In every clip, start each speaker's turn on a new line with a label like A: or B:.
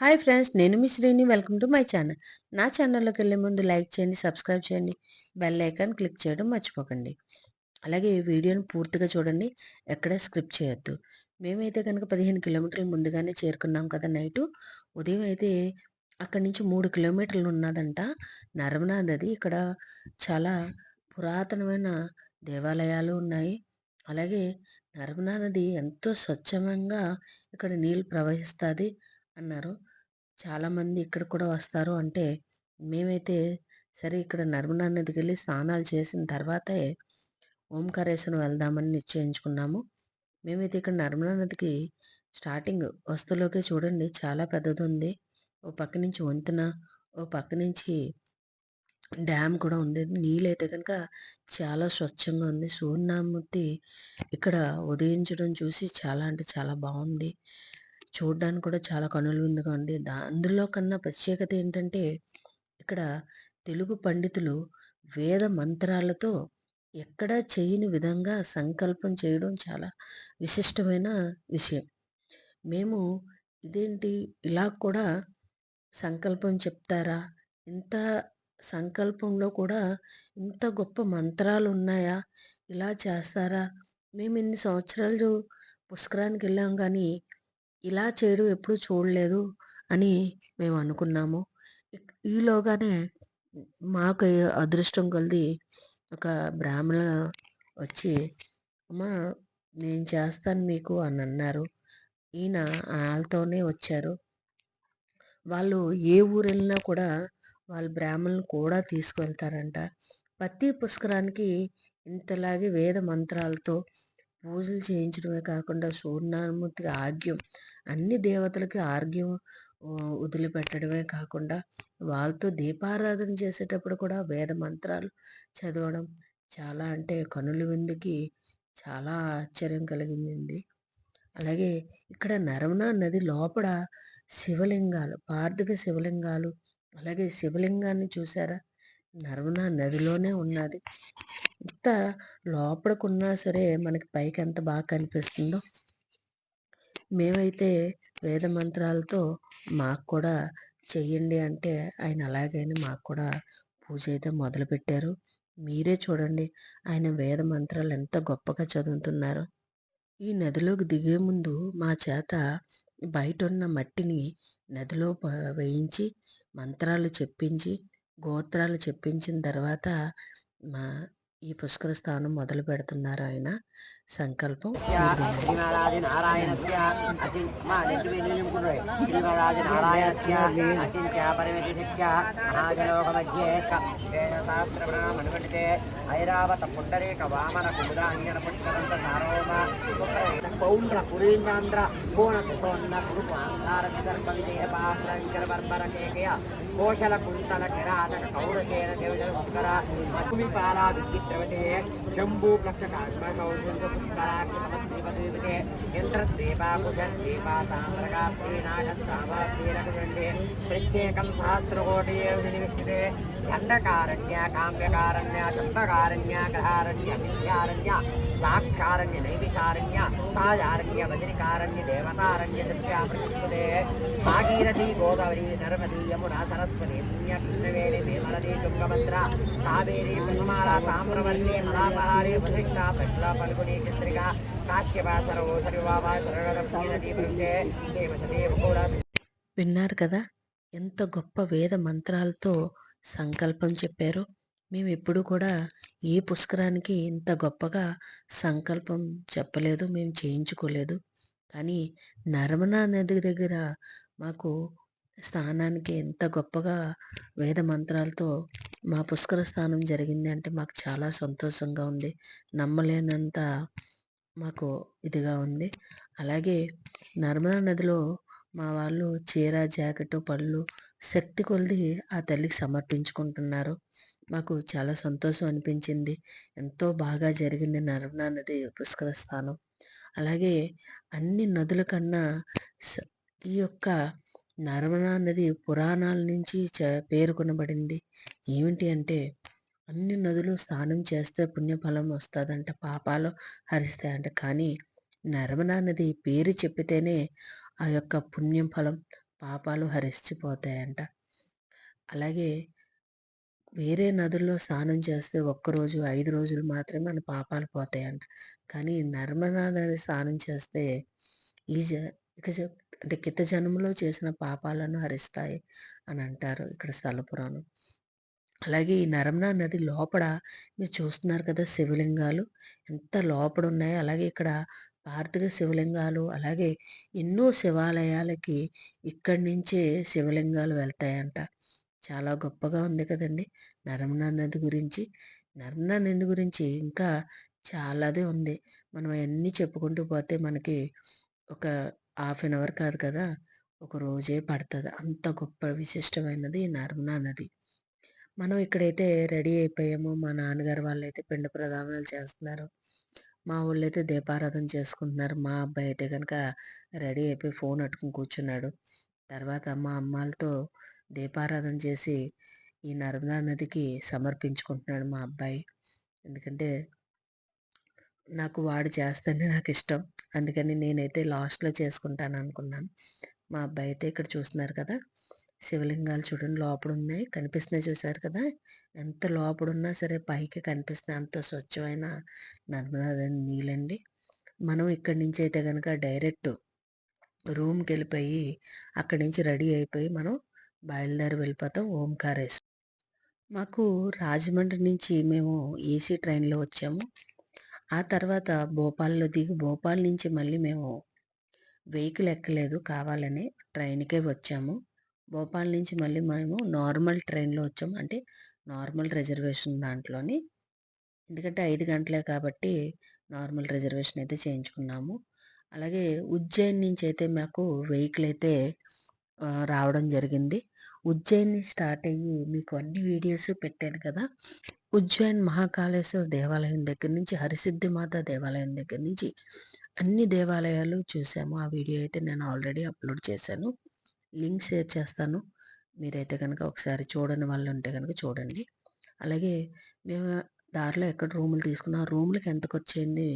A: Hi friends నేను మీ Srini. Welcome to my channel. నా ఛానల్లోకి వెళ్ళే ముందు లైక్ చేయండి సబ్స్క్రైబ్ చేయండి బెల్ ఐకాన్ క్లిక్ చేయడం మర్చిపోకండి. అలాగే ఈ వీడియోని పూర్తిగా చూడండి ఎక్కడ స్క్రిప్ట్ చేయొద్దు. మేమైతే కనుక పదిహేను కిలోమీటర్లు ముందుగానే చేరుకున్నాం కదా నైటు. ఉదయం అయితే అక్కడి నుంచి మూడు కిలోమీటర్లు ఉన్నదంట. నర్మదా నది ఇక్కడ చాలా పురాతనమైన దేవాలయాలు ఉన్నాయి. అలాగే నర్మదా నది ఎంతో స్వచ్ఛంగా ఇక్కడ నీళ్ళు ప్రవహిస్తుంది. అన్నారు. చాలామంది ఇక్కడ కూడా వస్తారు. అంటే మేమైతే సరే ఇక్కడ నర్మదా నదికి వెళ్ళి స్నానాలు చేసిన తర్వాతే ఓంకారేశ్వరం వెళ్దామని నిశ్చయించుకున్నాము. మేమైతే ఇక్కడ నర్మదా నదికి స్టార్టింగ్ వస్తులోకే చూడండి చాలా పెద్దది ఉంది ఓ పక్క నుంచి వంతెన ఓ పక్క నుంచి డ్యామ్ కూడా ఉంది. నీళ్ళైతే కనుక చాలా స్వచ్ఛంగా ఉంది. సూర్యనామూర్తి ఇక్కడ ఉదయించడం చూసి చాలా అంటే చాలా బాగుంది. చూడడానికి కూడా చాలా కనులు విందుగా ఉంది దా అందులో కన్నా ప్రత్యేకత ఏంటంటే ఇక్కడ తెలుగు పండితులు వేద మంత్రాలతో ఎక్కడా చేయని విధంగా సంకల్పం చేయడం చాలా విశిష్టమైన విషయం. మేము ఇదేంటి ఇలా కూడా సంకల్పం చెప్తారా? ఇంత సంకల్పంలో కూడా ఇంత గొప్ప మంత్రాలు ఉన్నాయా ఇలా చేస్తారా? మేము ఇన్ని సంవత్సరాలు పుష్కరానికి వెళ్ళాం కానీ ఇలా చేయడం ఎప్పుడూ చూడలేదు అని మేము అనుకున్నాము. ఈలోగానే మాకు అదృష్టం కొలిది ఒక బ్రాహ్మణ వచ్చి, "అమ్మా నేను చేస్తాను మీకు" అని అన్నారు. ఈయన వాళ్ళతోనే వచ్చారు. వాళ్ళు ఏ ఊరు వెళ్ళినా కూడా వాళ్ళు బ్రాహ్మణులు కూడా తీసుకువెళ్తారంట. ప్రతి పుష్కరానికి ఇంతలాగే వేద మంత్రాలతో పూజలు చేయించడమే కాకుండా సూర్యనారాయణమూర్తికి ఆగ్యం అన్ని దేవతలకి ఆర్గ్యం వదిలిపెట్టడమే కాకుండా వాళ్ళతో దీపారాధన చేసేటప్పుడు కూడా వేద మంత్రాలు చదవడం చాలా అంటే కనుల విందుకి చాలా ఆశ్చర్యం కలిగింది అలాగే ఇక్కడ నర్మదా నది లోపల శివలింగాలు పార్థిక శివలింగాలు అలాగే శివలింగాన్ని చూసారా? నర్మదా నదిలోనే ఉన్నది. ఎంత లోపలికున్నా సరే మనకి పైకి ఎంత బాగా కనిపిస్తుందో? మేమైతే వేద మంత్రాలతో మాకు కూడా చెయ్యండి అంటే ఆయన అలాగైనా మాకు కూడా పూజ అయితే మొదలుపెట్టారు. మీరే చూడండి ఆయన వేద మంత్రాలు ఎంత గొప్పగా చదువుతున్నారు. ఈ నదిలోకి దిగే ముందు మా చేత బయట ఉన్న మట్టిని నదిలో వేయించి మంత్రాలు చెప్పించి గోత్రాలు చెప్పించిన తర్వాత మా ఈ పుష్కర స్థానం మొదలు పెడుతున్నారు ఆయన. సంకల్పం పౌండ్ర పురీంద్రాంధ్ర కోణ కుసోన్న కురుపు అంగార విదర్భ విజయ పాత్రంకర బర్బర కేకయ కోశల కుంతల కిరాతక కౌరసేన దేవజల పుష్కర అగ్ని పాలా విచిత్రవతే జంబూ ప్లక్ష కాశ్మకౌశంక పుష్కరాక్షమద్వీపద్వీపతే ఇంద్రద్వీపా కుశద్వీపా సాంద్రకాప్తీనాగస్రామాప్తీరకుశండే ప్రత్యేకం సహస్రకోటి నివిష్యతే దండకారణ్య కామ్యకారణ్య చంపకారణ్య గ్రహారణ్య విద్యారణ్య సాక్షారణ్య నైమిషారణ్య సాయారణ్య వజ్రికారణ్య దేవతారణ్య దృశ్యామృతే భాగీరథి గోదావరి నర్మదీ యమునా సరస్వతి పుణ్యకృష్ణవేణి వేమలది తుంగభద్ర కావేరి కుమార తామ్రవర్ణి మలాపహారి వశిష్ట ప్రజ్ల పల్గుని చిత్రిక కాశ్యపాసర ఓసరి వావా నదీ బృందే దేవసదేవ కూడా విన్నారు కదా ఎంత గొప్ప వేద మంత్రాలతో సంకల్పం చెప్పారో. మేము ఎప్పుడు కూడా ఏ పుష్కరానికి ఇంత గొప్పగా సంకల్పం చెప్పలేదు మేము చేయించుకోలేదు. కానీ నర్మదా నది దగ్గర మాకు స్థానానికి ఎంత గొప్పగా వేద మంత్రాలతో మా పుష్కర స్థానం జరిగింది అంటే మాకు చాలా సంతోషంగా ఉంది. నమ్మలేనంత మాకు ఇదిగా ఉంది. అలాగే నర్మదా నదిలో మా వాళ్ళు చీర జాకెట్ పళ్ళు శక్తి కొలిది ఆ తల్లికి సమర్పించుకుంటున్నారు. మాకు చాలా సంతోషం అనిపించింది. ఎంతో బాగా జరిగింది నర్మదా నది పుష్కర స్థానం అలాగే అన్ని నదుల కన్నా ఈ యొక్క నర్మదా నది పురాణాల నుంచి చ పేర్కొనబడింది. ఏమిటి అంటే అన్ని నదులు స్నానం చేస్తే పుణ్యఫలం వస్తుందంట పాపాలు హరిస్తాయంట. కానీ నర్మదా నది పేరు చెప్పితేనే ఆ యొక్క పుణ్యం ఫలం పాపాలు హరిచిపోతాయంట అలాగే వేరే నదుల్లో స్నానం చేస్తే ఒక్కరోజు, ఐదు రోజులు మాత్రమే మన పాపాలు పోతాయంట. కానీ నర్మదా నది స్నానం చేస్తే ఈ జ ఇక జ అంటే కిత జన్మలో చేసిన పాపాలను హరిస్తాయి అని అంటారు ఇక్కడ స్థల పురాణం. అలాగే ఈ నర్మదా నది లోపల మీరు చూస్తున్నారు కదా శివలింగాలు ఎంత లోపల ఉన్నాయో అలాగే ఇక్కడ కార్తీక శివలింగాలు అలాగే ఎన్నో శివాలయాలకి ఇక్కడి నుంచే శివలింగాలు వెళ్తాయంట. చాలా గొప్పగా ఉంది కదండి. నర్మదా నది గురించి నర్మదా నది గురించి ఇంకా చాలాదే ఉంది. మనం అవన్నీ చెప్పుకుంటూ పోతే మనకి ఒక హాఫ్ అన్ అవర్ కాదు కదా ఒక రోజే పడుతుంది. అంత గొప్ప విశిష్టమైనది నర్మదా నది. మనం ఇక్కడైతే రెడీ అయిపోయాము. మా నాన్నగారు వాళ్ళైతే పిండ ప్రదానాలు చేస్తున్నారు. మా ఊళ్ళైతే దీపారాధన చేసుకుంటున్నారు. మా అబ్బాయి అయితే కనుక రెడీ అయిపోయి ఫోన్ అట్టుకుని కూర్చున్నాడు. తర్వాత మా అమ్మాలతో దీపారాధన చేసి ఈ నర్మదా నదికి సమర్పించుకుంటున్నాడు మా అబ్బాయి. ఎందుకంటే నాకు వాడు చేస్తేనే నాకు ఇష్టం. అందుకని నేనైతే లాస్ట్లో చేసుకుంటాను అనుకున్నాను. మా అబ్బాయి అయితే ఇక్కడ చూస్తున్నారు కదా! శివలింగాలు చూడండి లోపల ఉన్నాయి కనిపిస్తున్నాయి చూసారు కదా! ఎంత లోపల ఉన్నా సరే పైకి కనిపిస్తున్నాయి. అంత స్వచ్ఛమైన నర్మదా నీళ్ళండి. మనం ఇక్కడి నుంచి అయితే కనుక డైరెక్ట్ రూమ్కి వెళ్ళిపోయి అక్కడి నుంచి రెడీ అయిపోయి మనం బయలుదేరి వెళ్ళిపోతాం ఓంకారేశ్వర్. మాకు రాజమండ్రి నుంచి మేము ఏసీ ట్రైన్లో వచ్చాము. ఆ తర్వాత భోపాల్లో దిగి భోపాల్ నుంచి మళ్ళీ మేము వెహికల్ ఎక్కలేదు కావాలని ట్రైన్కే వచ్చాము. భోపాల్ నుంచి మళ్ళీ మేము నార్మల్ ట్రైన్లో వచ్చాము అంటే నార్మల్ రిజర్వేషన్ దాంట్లోని. ఎందుకంటే ఐదు గంటలే కాబట్టి నార్మల్ రిజర్వేషన్ అయితే చేయించుకున్నాము. అలాగే ఉజ్జయిన్ నుంచి అయితే మాకు వెహికల్ అయితే రావడం జరిగింది. ఉజ్జయిన్ స్టార్ట్ అయ్యి మీకు అన్ని వీడియోస్ పెట్టాను కదా! ఉజ్జయిన్ మహాకాళేశ్వర దేవాలయం దగ్గర నుంచి హరిసిద్ధి మాత దేవాలయం దగ్గర నుంచి అన్ని దేవాలయాలు చూసాము. ఆ వీడియో అయితే నేను ఆల్రెడీ అప్లోడ్ చేశాను. లింక్ షేర్ చేస్తాను. మీరైతే కనుక ఒకసారి చూడని వాళ్ళు ఉంటే కనుక చూడండి. అలాగే మేము దారిలో ఎక్కడ రూములు తీసుకున్నా రూములకు ఎంతకు వచ్చింది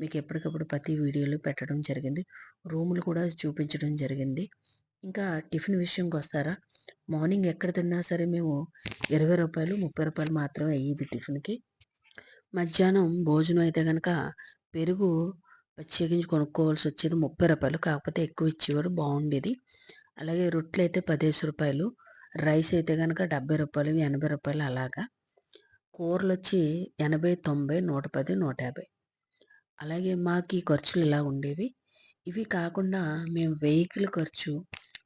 A: మీకు ఎప్పటికప్పుడు ప్రతి వీడియోలు పెట్టడం జరిగింది. రూములు కూడా చూపించడం జరిగింది. ఇంకా టిఫిన్ విషయంకి వస్తారా? మార్నింగ్ ఎక్కడ తిన్నా సరే మేము ఇరవై రూపాయలు ముప్పై రూపాయలు మాత్రమే అయ్యేది టిఫిన్కి. మధ్యాహ్నం భోజనం అయితే కనుక పెరుగు ప్రత్యేకించి కొనుక్కోవాల్సి వచ్చేది ముప్పై రూపాయలు కాకపోతే ఎక్కువ ఇచ్చేవాడు బాగుండేది అలాగే రొట్టెలు అయితే పదిహేను రూపాయలు రైస్ అయితే కనుక డెబ్బై రూపాయలు ఎనభై రూపాయలు అలాగా. కూరలు వచ్చి ఎనభై తొంభై నూట పది నూట యాభై అలాగే మాకు ఈ ఖర్చులు ఇలా ఉండేవి. ఇవి కాకుండా మేము వెహికల్ ఖర్చు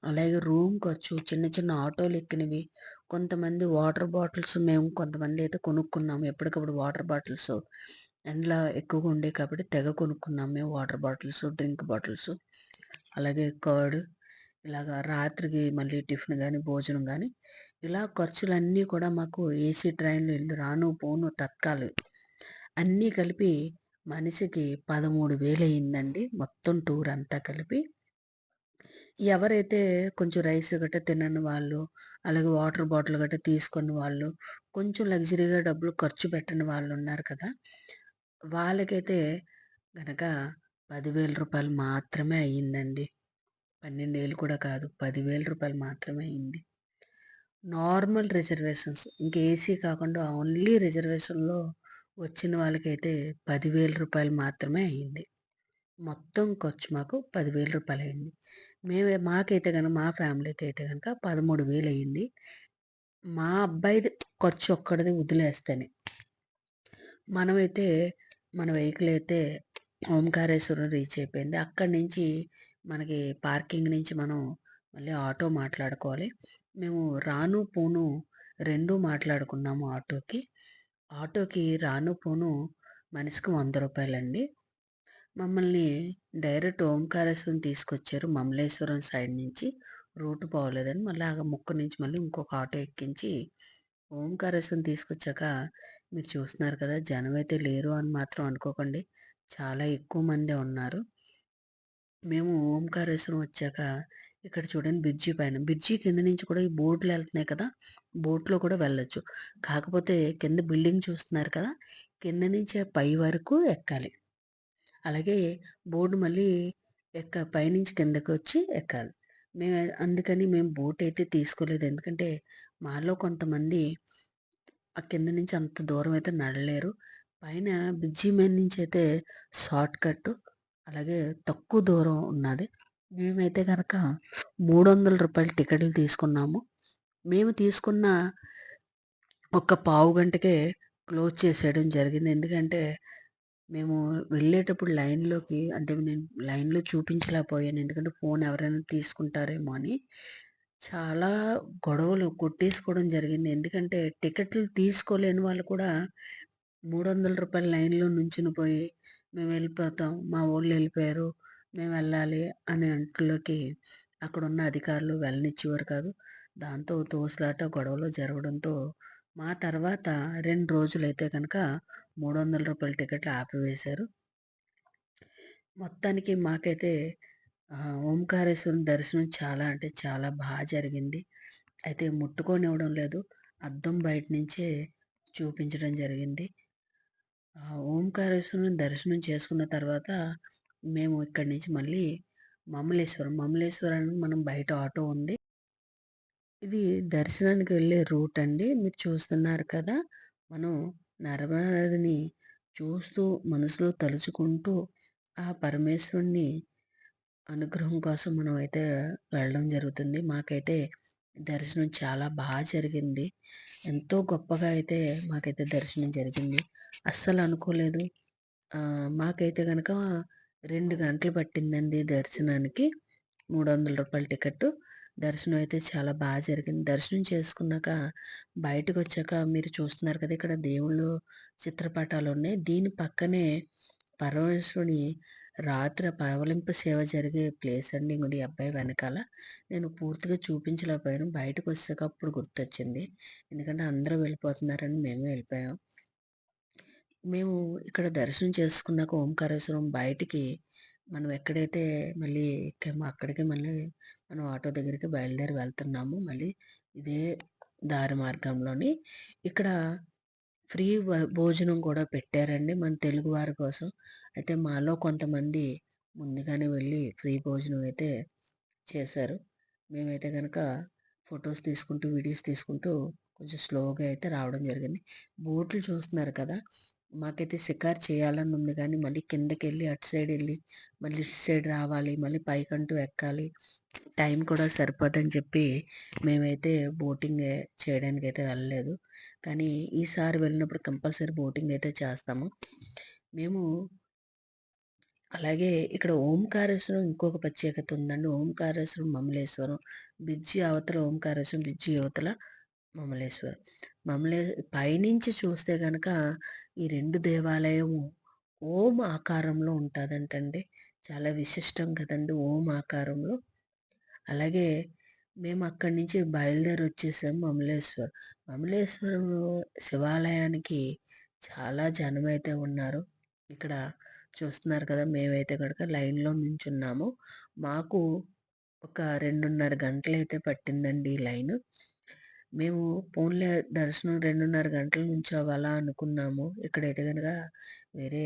A: అలాగే రూమ్ ఖర్చు చిన్న చిన్న ఆటోలు ఎక్కినవి కొంతమంది వాటర్ బాటిల్స్ మేము కొంతమంది అయితే కొనుక్కున్నాము. ఎప్పటికప్పుడు వాటర్ బాటిల్స్ ఎండలో ఎక్కువగా ఉండే కాబట్టి తెగ కొనుక్కున్నాము మేము వాటర్ బాటిల్స్ డ్రింక్ బాటిల్స్ అలాగే కర్డ్ ఇలాగ రాత్రికి మళ్ళీ టిఫిన్ కానీ భోజనం కానీ ఇలా ఖర్చులన్నీ కూడా మాకు ఏసీ ట్రైన్లు వెళ్ళి రాను పోను తత్కాలు అన్నీ కలిపి మనిషికి పదమూడు వేలు అయిందండి మొత్తం టూర్ అంతా కలిపి ఎవరైతే కొంచెం రైస్ గట్ట తినని వాళ్ళు, అలాగే వాటర్ బాటిల్ గట్రా తీసుకుని వాళ్ళు, కొంచెం లగ్జరీగా డబ్బులు ఖర్చు పెట్టని వాళ్ళు ఉన్నారు కదా! వాళ్ళకైతే గనక రూపాయలు మాత్రమే అయ్యిందండి. పన్నెండేలు కూడా కాదు. రూపాయలు మాత్రమే అయింది. నార్మల్ రిజర్వేషన్స్ ఇంక ఏసీ కాకుండా ఓన్లీ రిజర్వేషన్‌లో వచ్చిన వాళ్ళకైతే రూపాయలు మాత్రమే అయింది. మొత్తం ఖర్చు మాకు పదివేల అయింది మేమే మాకైతే కనుక మా ఫ్యామిలీకి అయితే కనుక పదమూడు వేలు అయింది మా అబ్బాయిది ఖర్చు ఒక్కడిది వదిలేస్తేనే మనమైతే మన వెహికల్ అయితే ఓంకారేశ్వరం రీచ్ అయిపోయింది అక్కడి నుంచి మనకి పార్కింగ్ నుంచి మనం మళ్ళీ ఆటో మాట్లాడుకోవాలి. మేము రాను పోను రెండు మాట్లాడుకున్నాము ఆటోకి. ఆటోకి రాను పోను మనిషికి వంద రూపాయలండి. మమ్మల్ని డైరెక్ట్ ఓంకారేశ్వరం తీసుకొచ్చారు మమలేశ్వరం సైడ్ నుంచి. రూట్ బాగోలేదని మళ్ళీ ఆ ముక్క నుంచి మళ్ళీ ఇంకొక ఆటో ఎక్కించి ఓంకారేశ్వరం తీసుకొచ్చాక మీరు చూస్తున్నారు కదా జనం అయితే లేరు అని మాత్రం అనుకోకండి. చాలా ఎక్కువ మందే ఉన్నారు. మేము ఓంకారేశ్వరం వచ్చాక ఇక్కడ చూడండి బ్రిడ్జి పైన. బ్రిడ్జి కింద నుంచి కూడా ఈ బోట్లు వెళ్తున్నాయి కదా బోట్లో కూడా వెళ్ళొచ్చు. కాకపోతే కింద బిల్డింగ్ చూస్తున్నారు కదా కింద నుంచే పై వరకు ఎక్కాలి. అలాగే బోర్డు మళ్ళీ ఎక్క పైనుంచి కిందకి వచ్చి ఎక్కాలి. మేము అందుకని మేము బోట్ అయితే తీసుకోలేదు. ఎందుకంటే మాలో కొంతమంది ఆ కింద నుంచి అంత దూరం అయితే నడలేరు. పైన బ్రిడ్జి మీద నుంచి అయితే షార్ట్ కట్ అలాగే తక్కువ దూరం ఉన్నది. మేమైతే కనుక మూడు వందల రూపాయల టికెట్లు తీసుకున్నాము. మేము తీసుకున్న ఒక పావు గంటకే క్లోజ్ చేసేయడం జరిగింది. ఎందుకంటే మేము వెళ్ళేటప్పుడు లైన్‌లోకి అంటే నేను లైన్‌లో చూపించలేకపోయాను. ఎందుకంటే ఫోన్ ఎవరైనా తీసుకుంటారేమో అని. చాలా గొడవలు కొట్టేసుకోవడం జరిగింది. ఎందుకంటే టికెట్లు తీసుకోలేని వాళ్ళు కూడా మూడు వందల రూపాయల లైన్‌లో నుంచుని పోయి మేము వెళ్ళిపోతాం. మా వోళ్ళు వెళ్ళిపోయారు. మేము వెళ్ళాలి అనే అంట్లోకి అక్కడున్న అధికారులు వెళ్ళనిచ్చేవారు కాదు. దాంతో తోసులాట గొడవలు జరగడంతో మా తర్వాత 2 రోజులైతే కనుక మూడు వందల రూపాయల టికెట్లు ఆపివేశారు. మొత్తానికి మాకైతే ఓంకారేశ్వరం ఓంకారేశ్వరుని దర్శనం చాలా అంటే చాలా బాగా జరిగింది. అయితే ముట్టుకోనివ్వడం లేదు. అద్దం బయట నుంచే చూపించడం జరిగింది. ఓంకారేశ్వరుని దర్శనం చేసుకున్న తర్వాత మేము ఇక్కడి నుంచి మళ్ళీ మమలేశ్వరం, మమలేశ్వరానికి మనం బయట ఆటో ఉంది. ఇది దర్శనానికి వెళ్ళే రూట్ అండి. మీరు చూస్తున్నారు కదా! మనం నరమనదిని నదిని చూస్తూ మనసులో తలుచుకుంటూ ఆ పరమేశ్వరుని అనుగ్రహం కోసం మనం అయితే వెళ్ళడం జరుగుతుంది. మాకైతే దర్శనం చాలా బాగా జరిగింది. ఎంతో గొప్పగా అయితే మాకైతే దర్శనం జరిగింది. అస్సలు అనుకోలేదు. మాకైతే కనుక రెండు గంటలు పట్టిందండి దర్శనానికి. మూడు వందల రూపాయల టికెట్ దర్శనం అయితే చాలా బాగా జరిగింది. దర్శనం చేసుకున్నాక బయటకొచ్చాక మీరు చూస్తున్నారు కదా! ఇక్కడ దేవుళ్ళు చిత్రపటాలు ఉన్నాయి దీని పక్కనే పరమేశ్వరుని రాత్రి పవలింపు సేవ జరిగే ప్లేస్ అండి. ఇంకోటి అబ్బాయి వెనకాల. నేను పూర్తిగా చూపించలేకపోయాను. బయటకొచ్చాక అప్పుడు గుర్తొచ్చింది. ఎందుకంటే అందరూ వెళ్ళిపోతున్నారని మేమే వెళ్ళిపోయాం. మేము ఇక్కడ దర్శనం చేసుకున్నాక ఓంకారేశ్వరం బయటికి మనం ఎక్కడైతే మళ్ళీ ఎక్కామో అక్కడికి మళ్ళీ మనం ఆటో దగ్గరికి బయలుదేరి వెళ్తున్నాము. మళ్ళీ ఇదే దారి మార్గంలోని ఇక్కడ ఫ్రీ భోజనం కూడా పెట్టారండి మన తెలుగు వారి కోసం. అయితే మాలో కొంతమంది ముందుగానే వెళ్ళి ఫ్రీ భోజనం అయితే చేశారు. మేమైతే కనుక ఫోటోస్ తీసుకుంటూ, వీడియోస్ తీసుకుంటూ కొంచెం స్లోగా అయితే రావడం జరిగింది. బోట్లు చూస్తున్నారు కదా! మాకైతే షికారు చేయాలని ఉంది కానీ మళ్ళీ కిందకెళ్ళి అటు సైడ్ వెళ్ళి మళ్ళీ ఇటు సైడ్ రావాలి, మళ్ళీ పైకంటూ ఎక్కాలి. టైం కూడా సరిపోదని చెప్పి మేమైతే బోటింగ్ చేయడానికైతే వెళ్ళలేదు. కానీ ఈసారి వెళ్ళినప్పుడు కంపల్సరీ బోటింగ్ అయితే చేస్తాము. మేము అలాగే ఇక్కడ ఓంకారేశ్వరం ఇంకొక ప్రత్యేకత ఉందండి. ఓంకారేశ్వరం, మమలేశ్వరం బ్రిడ్జి అవతల ఓంకారేశ్వరం, బ్రిడ్జి అవతల మమలేశ్వరం. మమలే పైనుంచి చూస్తే కనుక ఈ రెండు దేవాలయము ఓం ఆకారంలో ఉంటుందంటండి చాలా విశిష్టం కదండి ఓం ఆకారంలో. అలాగే మేము అక్కడి నుంచి బయలుదేరి వచ్చేసాం మమలేశ్వర్. మమలేశ్వరం శివాలయానికి చాలా జనమైతే ఉన్నారు. ఇక్కడ చూస్తున్నారు కదా! మేమైతే కనుక లైన్‌లో నుంచున్నాము. మాకు ఒక 2:30 గంటలైతే పట్టిందండి ఈ లైను. మేము పోన్లే దర్శనం 2:30 గంటలు అవ్వాలా అనుకున్నాము. ఇక్కడైతే గనక వేరే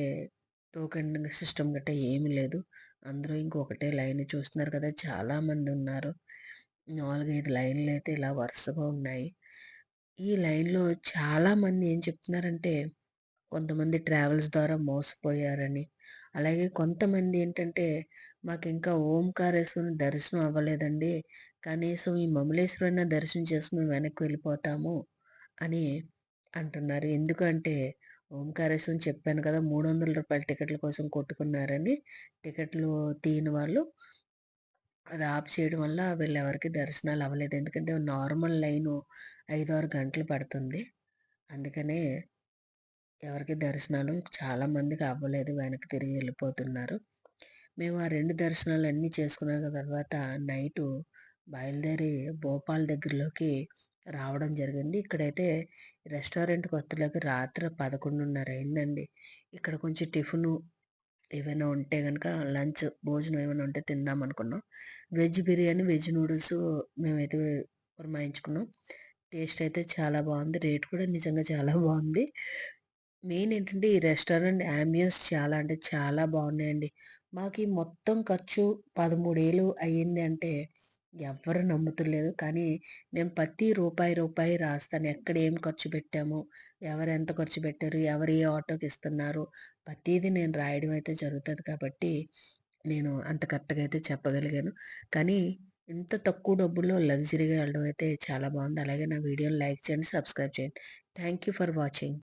A: టోకెన్ సిస్టమ్ గట్టా ఏమీ లేదు. అందరూ ఇంకొకటే లైన్ చూస్తున్నారు కదా! చాలామందున్నారు. 4, 5 లైన్‌లయితే ఇలా వరుసగా ఉన్నాయి. ఈ లైన్‌లో చాలామంది ఏం చెప్తున్నారంటే, కొంతమంది ట్రావెల్స్ ద్వారా మోసపోయారని, అలాగే కొంతమంది ఏంటంటే, మాకు ఇంకా ఓంకారేశ్వరుని దర్శనం అవ్వలేదండి. కనీసం ఈ మమలేశ్వరన్న దర్శనం చేసుకొని మేము వెనక్కి వెళ్ళిపోతాము అని అంటున్నారు. ఎందుకంటే ఓంకారేశ్వరం చెప్పాను కదా! మూడు వందల రూపాయల టికెట్ల కోసం కొట్టుకున్నారని. టికెట్లు తీయని వాళ్ళు అది ఆఫ్ చేయడం వల్ల వీళ్ళెవరికి దర్శనాలు అవ్వలేదు. ఎందుకంటే నార్మల్ లైను 5, 6 గంటలు పడుతుంది. అందుకనే ఎవరికి దర్శనాలు చాలామందికి అవ్వలేదు. వెనక్కి తిరిగి వెళ్ళిపోతున్నారు. మేము ఆ రెండు దర్శనాలు అన్నీ చేసుకున్న తర్వాత నైటు బయలుదేరి భోపాల్ దగ్గరలోకి రావడం జరిగింది. ఇక్కడైతే రెస్టారెంట్ కొత్తలోకి రాత్రి 11:30 అయిందండి. ఇక్కడ కొంచెం టిఫిను ఏవైనా ఉంటే కనుక లంచ్ భోజనం ఏమైనా ఉంటే తిందాం అనుకున్నాం. వెజ్ బిర్యానీ, వెజ్ నూడిల్స్ మేమైతే పురమాయించుకున్నాం. టేస్ట్ అయితే చాలా బాగుంది రేట్ కూడా నిజంగా చాలా బాగుంది మెయిన్ ఏంటంటే ఈ రెస్టారెంట్ యాంబియన్స్ చాలా అంటే చాలా బాగున్నాయండి. మాకీ మొత్తం ఖర్చు 13,000 అయ్యింది అంటే ఎవ్వరు నమ్ముతలేదు. కానీ నేను ప్రతి రూపాయి రూపాయి రాస్తాను. ఎక్కడ ఏం ఖర్చు పెట్టాము ఎవరు ఎంత ఖర్చు పెట్టారు ఎవరు ఏ ఆటోకి ఇస్తున్నారు ప్రతిది నేను రాయడం అయితే జరుగుతుంది కాబట్టి నేను అంత కరెక్ట్గా అయితే చెప్పగలిగాను. కానీ ఇంత తక్కువ డబ్బుల్లో లగ్జరీగా వెళ్ళడం అయితే చాలా బాగుంది. అలాగే నా వీడియోని లైక్ చేయండి సబ్స్క్రైబ్ చేయండి. Thank you for watching.